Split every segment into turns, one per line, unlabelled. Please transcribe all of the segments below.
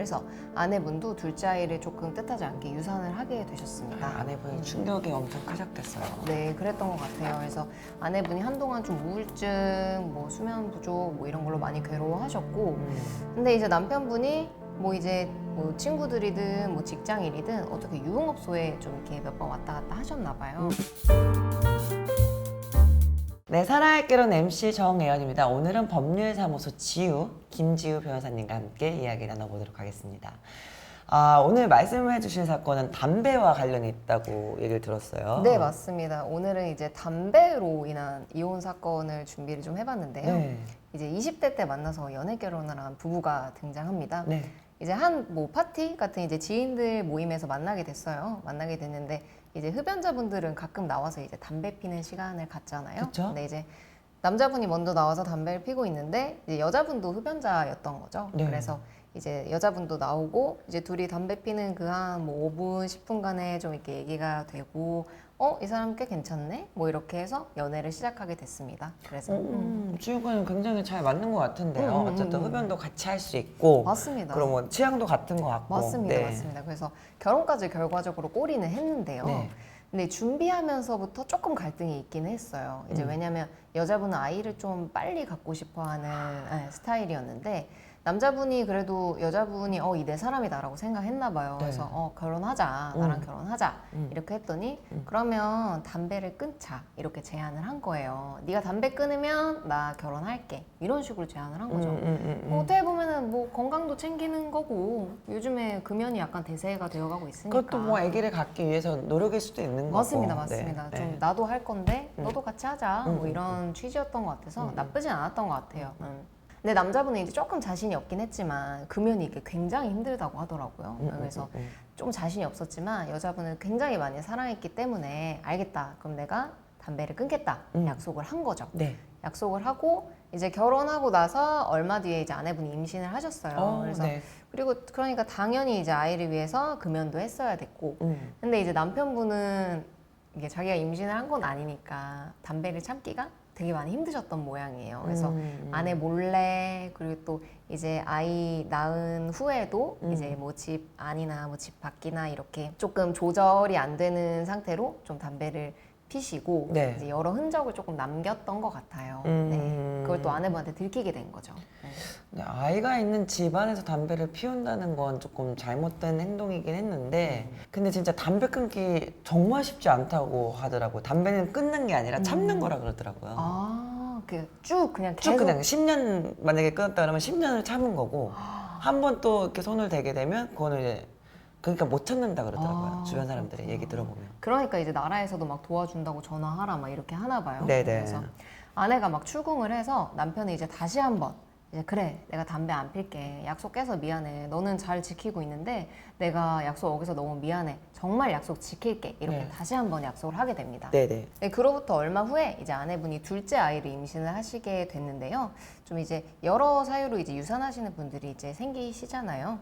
그래서 아내분도 둘째 아이를 조금 뜻하지 않게 유산을 하게 되셨습니다.
아, 아내분이 충격이 엄청 크셨겠어요.
네, 그랬던 것 같아요. 그래서 아내분이 한동안 좀 우울증, 뭐 수면 부족, 뭐 이런 걸로 많이 괴로워하셨고,
음.
근데 이제 남편분이 뭐 이제 뭐 친구들이든 뭐 직장인이든 어떻게 유흥업소에 좀 이렇게 몇 번 왔다 갔다 하셨나 봐요.
네, 살아있기로는 MC 정혜연입니다. 오늘은 법률사무소 지우 김지우 변호사님과 함께 이야기 나눠보도록 하겠습니다. 아, 오늘 말씀해 주신 사건은 담배와 관련이 있다고 얘기를 들었어요.
네, 맞습니다. 오늘은 이제 담배로 인한 이혼 사건을 준비를 좀 해봤는데요.
네.
이제 20대 때 만나서 연애 결혼을 한 부부가 등장합니다.
네.
이제 한 뭐 파티 같은 이제 지인들 모임에서 만나게 됐어요. 만나게 됐는데 이제 흡연자분들은 가끔 나와서 이제 담배 피는 시간을 갖잖아요.
그쵸.
근데 이제 남자분이 먼저 나와서 담배를 피고 있는데 이제 여자분도 흡연자였던 거죠.
네.
그래서 이제 여자분도 나오고 이제 둘이 담배 피는 그 한 뭐 5분 10분간에 좀 이렇게 얘기가 되고 어 이 사람 꽤 괜찮네 뭐 이렇게 해서 연애를 시작하게 됐습니다. 그래서
음, 지우과는 굉장히 잘 맞는 것 같은데요.
음, 음,
어쨌든
음.
흡연도 같이 할 수 있고,
맞습니다.
그럼 뭐 취향도 같은 것 같고.
맞습니다,
네.
맞습니다. 그래서 결혼까지 결과적으로 꼬리는 했는데요.
네.
근데 준비하면서부터 조금 갈등이 있기는 했어요. 이제
음.
왜냐면 여자분은 아이를 좀 빨리 갖고 싶어하는 예, 스타일이었는데 남자분이 그래도 여자분이 어 이 내 사람이다라고 생각했나 봐요.
네.
그래서 어 결혼하자, 나랑
음.
결혼하자
음.
이렇게 했더니
음.
그러면 담배를 끊자 이렇게 제안을 한 거예요. 네가 담배 끊으면 나 결혼할게 이런 식으로 제안을 한
음,
거죠.
음, 음, 음.
뭐 어떻게 보면은 뭐 건강도 챙기는 거고 요즘에 금연이 약간 대세가 되어가고 있으니까
그것도 뭐 아기를 갖기 위해서 노력일 수도 있는 거고.
맞습니다
네,
맞습니다
네.
좀 나도 할 건데
음.
너도 같이 하자
음,
뭐
음,
이런 취지였던 것 같아서
음.
나쁘진 않았던 것 같아요 음. 근데 남자분은 이제 조금 자신이 없긴 했지만 금연이 이게 굉장히 힘들다고 하더라고요
음, 음,
그래서
음, 음.
좀 자신이 없었지만 여자분을 굉장히 많이 사랑했기 때문에 알겠다 그럼 내가 담배를 끊겠다
음.
약속을 한 거죠
네.
약속을 하고 이제 결혼하고 나서 얼마 뒤에 이제 아내분이 임신을 하셨어요
어,
그래서
네.
그리고 그러니까 당연히 이제 아이를 위해서 금연도 했어야 됐고
음.
근데 이제 남편분은 이게 자기가 임신을 한 건 아니니까 담배를 참기가 되게 많이 힘드셨던 모양이에요. 그래서
음.
아내 몰래 그리고 또 이제 아이 낳은 후에도
음.
이제 뭐 집 안이나 뭐 집 밖이나 이렇게 조금 조절이 안 되는 상태로 좀 담배를 피시고
네.
이제 여러 흔적을 조금 남겼던 것 같아요.
음.
네. 그걸 또 아내분한테 들키게 된 거죠. 네.
근데 아이가 있는 집안에서 담배를 피운다는 건 조금 잘못된 행동이긴 했는데
음.
근데 진짜 담배 끊기 정말 쉽지 않다고 하더라고요. 담배는 끊는 게 아니라 참는
음.
거라 그러더라고요.
아, 그쭉 그냥
쭉
계속
그냥 10년 만약에 끊었다 그러면 10년을 참은 거고
아.
한번 또 이렇게 손을 대게 되면 그거는 이제 그러니까 못 참는다 그러더라고요.
아,
주변 사람들의
그렇구나.
얘기 들어보면.
그러니까 이제 나라에서도 막 도와준다고 전화하라 막 이렇게 하나 봐요.
네네.
그래서 아내가 막 출궁을 해서 남편이 이제 다시 한번 이제 그래 내가 담배 안 필게 약속 깨서 미안해 너는 잘 지키고 있는데 내가 약속 어기서 너무 미안해 정말 약속 지킬게 이렇게
네.
다시 한번 약속을 하게 됩니다.
네네.
네, 그로부터 얼마 후에 이제 아내분이 둘째 아이를 임신을 하시게 됐는데요. 좀 이제 여러 사유로 이제 유산하시는 분들이 이제 생기시잖아요.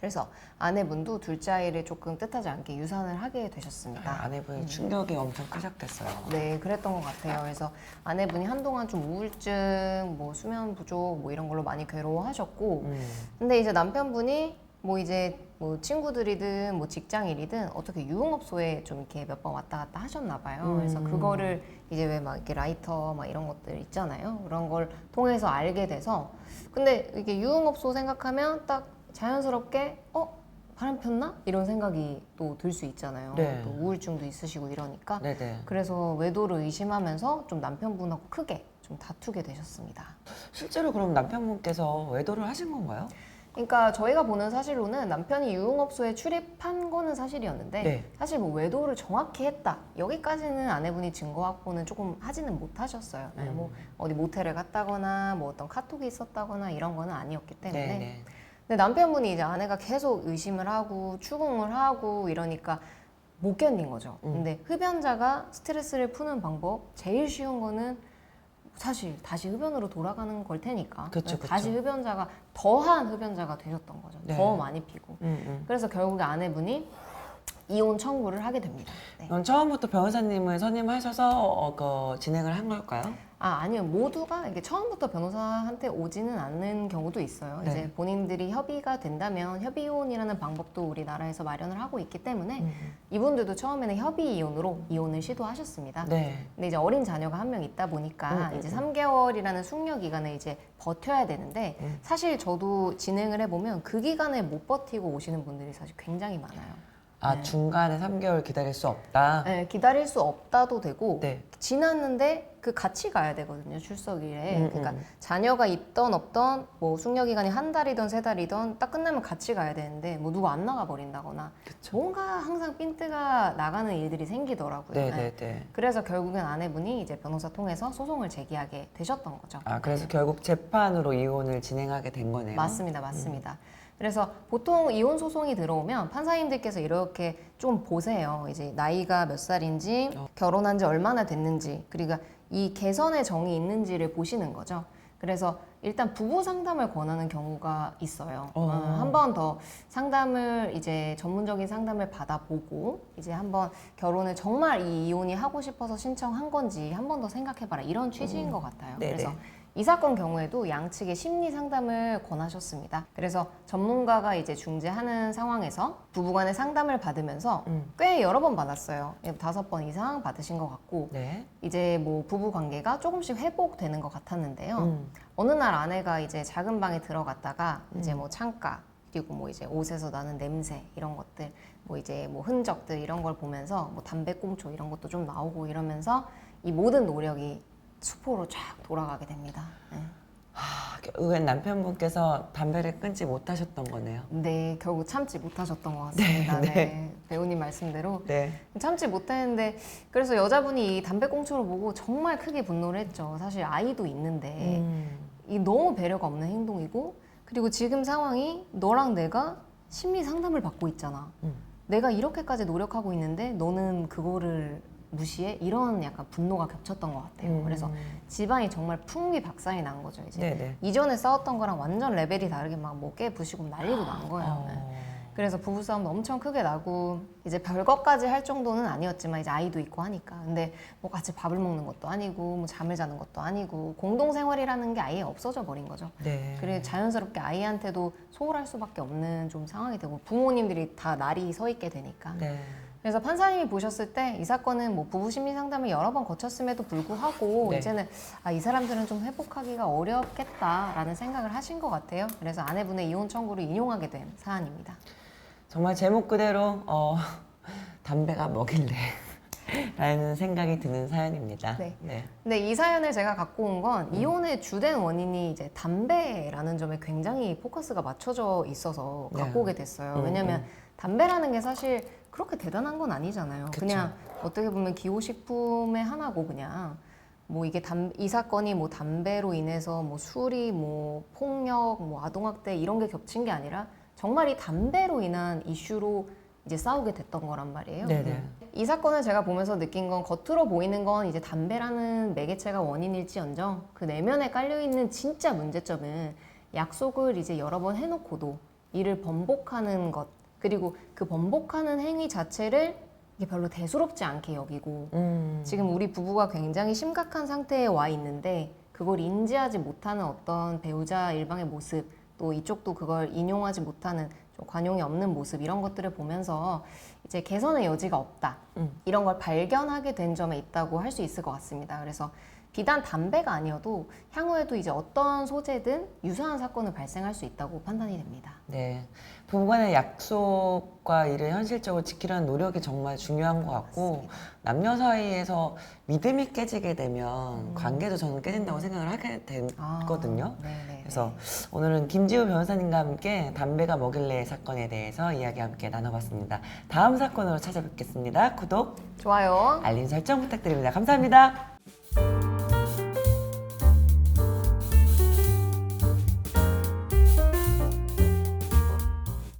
그래서 아내분도 둘째 아이를 조금 뜻하지 않게 유산을 하게 되셨습니다.
아, 아내분이 충격이 엄청 크셨겠어요.
네, 그랬던 것 같아요. 그래서 아내분이 한동안 좀 우울증, 뭐 수면 부족, 뭐 이런 걸로 많이 괴로워하셨고,
음.
근데 이제 남편분이 뭐 이제 뭐 친구들이든 뭐 직장인이든 어떻게 유흥업소에 좀 이렇게 몇 번 왔다 갔다 하셨나 봐요. 그래서
음.
그거를 이제 왜 막 이렇게 라이터 막 이런 것들 있잖아요. 그런 걸 통해서 알게 돼서 근데 이게 유흥업소 생각하면 딱 자연스럽게 어 바람 폈나 이런 생각이 또 들 수 있잖아요.
네.
또 우울증도 있으시고 이러니까
네네.
그래서 외도를 의심하면서 좀 남편분하고 크게 좀 다투게 되셨습니다.
실제로 그럼 남편분께서 외도를 하신 건가요?
그러니까 저희가 보는 사실로는 남편이 유흥업소에 출입한 거는 사실이었는데
네.
사실 뭐 외도를 정확히 했다 여기까지는 아내분이 증거 확보는 조금 하지는 못하셨어요. 네,
음.
뭐 어디 모텔을 갔다거나 뭐 어떤 카톡이 있었다거나 이런 거는 아니었기 때문에
네네.
근데 남편분이 이제 아내가 계속 의심을 하고 추궁을 하고 이러니까 못 견딘 거죠.
음.
근데 흡연자가 스트레스를 푸는 방법 제일 쉬운 거는 사실 다시 흡연으로 돌아가는 걸 테니까
그쵸,
그래서 다시
그쵸.
흡연자가 더한 흡연자가 되셨던 거죠.
네.
더 많이 피고.
음, 음.
그래서 결국에 아내분이 이혼 청구를 하게 됩니다. 네.
그럼 처음부터 변호사님을 선임하셔서 어, 그 진행을 한 걸까요?
아 아니요 모두가 이게 처음부터 변호사한테 오지는 않는 경우도 있어요.
네.
이제 본인들이 협의가 된다면 협의 이혼이라는 방법도 우리나라에서 마련을 하고 있기 때문에
음.
이분들도 처음에는 협의 이혼으로 이혼을 시도하셨습니다.
네.
근데 이제 어린 자녀가 한 명 있다 보니까
음, 음,
이제 3개월이라는 숙려 기간을 이제 버텨야 되는데
음.
사실 저도 진행을 해 보면 그 기간에 못 버티고 오시는 분들이 사실 굉장히 많아요.
아
네.
중간에 3개월 기다릴 수 없다.
네, 기다릴 수 없다도 되고
네.
지났는데 그 같이 가야 되거든요 출석일에
음,
그러니까
음.
자녀가 있던 없던 뭐 숙려 기간이 한 달이던 세 달이던 딱 끝나면 같이 가야 되는데 뭐 누가 안 나가 버린다거나
그쵸.
뭔가 항상 핀트가 나가는 일들이 생기더라고요. 네.
네네 네.
그래서 결국엔 아내분이 이제 변호사 통해서 소송을 제기하게 되셨던 거죠.
아 그래서 결국 재판으로 이혼을 진행하게 된 거네요.
맞습니다, 맞습니다. 그래서 보통 이혼 소송이 들어오면 판사님들께서 이렇게 좀 보세요. 이제 나이가 몇 살인지,
어.
결혼한 지 얼마나 됐는지, 그리고 이 개선의 정이 있는지를 보시는 거죠. 그래서 일단 부부 상담을 권하는 경우가 있어요.
어.
한 번 더 상담을 이제 전문적인 상담을 받아보고 이제 한번 결혼을 정말 이 이혼이 하고 싶어서 신청한 건지 한 번 더 생각해봐라 이런 취지인 것 같아요.
네네.
그래서 이 사건 경우에도 양측의 심리 상담을 권하셨습니다. 그래서 전문가가 이제 중재하는 상황에서 부부간의 상담을 받으면서
음.
꽤 여러 번 받았어요. 예, 다섯 번 이상 받으신 것 같고
네.
이제 뭐 부부 관계가 조금씩 회복되는 것 같았는데요.
음.
어느 날 아내가 이제 작은 방에 들어갔다가
음.
이제 뭐 창가 그리고 뭐 이제 옷에서 나는 냄새 이런 것들 뭐 이제 뭐 흔적들 이런 걸 보면서 뭐 담배 꽁초 이런 것도 좀 나오고 이러면서 이 모든 노력이 수포로 쫙 돌아가게 됩니다. 네.
아, 의외는 남편분께서 담배를 끊지 못하셨던 거네요.
네, 결국 참지 못하셨던 것 같습니다.
네,
네, 배우님 말씀대로
네.
참지 못했는데 그래서 여자분이 이 담배 꽁초를 보고 정말 크게 분노를 했죠. 사실 아이도 있는데
음.
이 너무 배려가 없는 행동이고 그리고 지금 상황이 너랑 내가 심리 상담을 받고 있잖아.
음.
내가 이렇게까지 노력하고 있는데 너는 그거를 무시해? 이런 약간 분노가 겹쳤던 것 같아요.
음.
그래서 집안이 정말 풍비박산이 난 거죠. 이제
네네.
이전에 싸웠던 거랑 완전 레벨이 다르게 막 뭐 깨 부시고 난리도 난 거예요. 네.
어.
그래서 부부싸움도 엄청 크게 나고 이제 별것까지 할 정도는 아니었지만 이제 아이도 있고 하니까 근데 뭐 같이 밥을 먹는 것도 아니고 뭐 잠을 자는 것도 아니고 공동 생활이라는 게 아예 없어져 버린 거죠.
네.
그리고 자연스럽게 아이한테도 소홀할 수밖에 없는 좀 상황이 되고 부모님들이 다 날이 서 있게 되니까
네.
그래서 판사님이 보셨을 때 이 사건은 뭐 부부 심리 상담을 여러 번 거쳤음에도 불구하고
네.
이제는 아, 이 사람들은 좀 회복하기가 어렵겠다라는 생각을 하신 것 같아요. 그래서 아내분의 이혼 청구를 인용하게 된 사안입니다.
정말 제목 그대로 어, 담배가 먹일래 라는 생각이 드는 사연입니다.
네.
네.
근데 이 사연을 제가 갖고 온건 이혼의 주된 원인이 이제 담배라는 점에 굉장히 포커스가 맞춰져 있어서
네.
갖고 오게 됐어요.
음,
왜냐면 담배라는 게 사실 그렇게 대단한 건 아니잖아요.
그쵸.
그냥 어떻게 보면 기호식품의 하나고 그냥 뭐 이게 담, 이 사건이 뭐 담배로 인해서 뭐 술이 뭐 폭력, 뭐 아동학대 이런 게 겹친 게 아니라 정말 이 담배로 인한 이슈로 이제 싸우게 됐던 거란 말이에요.
네네.
이 사건을 제가 보면서 느낀 건 겉으로 보이는 건 이제 담배라는 매개체가 원인일지언정 그 내면에 깔려 있는 진짜 문제점은 약속을 이제 여러 번 해놓고도 이를 번복하는 것 그리고 그 번복하는 행위 자체를 이게 별로 대수롭지 않게 여기고
음.
지금 우리 부부가 굉장히 심각한 상태에 와 있는데 그걸 인지하지 못하는 어떤 배우자 일방의 모습 또 이쪽도 그걸 인용하지 못하는 좀 관용이 없는 모습 이런 것들을 보면서 이제 개선의 여지가 없다
음.
이런 걸 발견하게 된 점에 있다고 할 수 있을 것 같습니다. 그래서 비단 담배가 아니어도 향후에도 이제 어떤 소재든 유사한 사건을 발생할 수 있다고 판단이 됩니다.
네. 부부간의 약속과 이를 현실적으로 지키려는 노력이 정말 중요한 것 같고 남녀 사이에서 믿음이 깨지게 되면 관계도 저는 깨진다고 생각을 하게 됐거든요.
아, 네네.
그래서 오늘은 김지우 변호사님과 함께 담배가 먹일래 사건에 대해서 이야기 함께 나눠봤습니다. 다음 사건으로 찾아뵙겠습니다. 구독,
좋아요.
알림 설정 부탁드립니다. 감사합니다.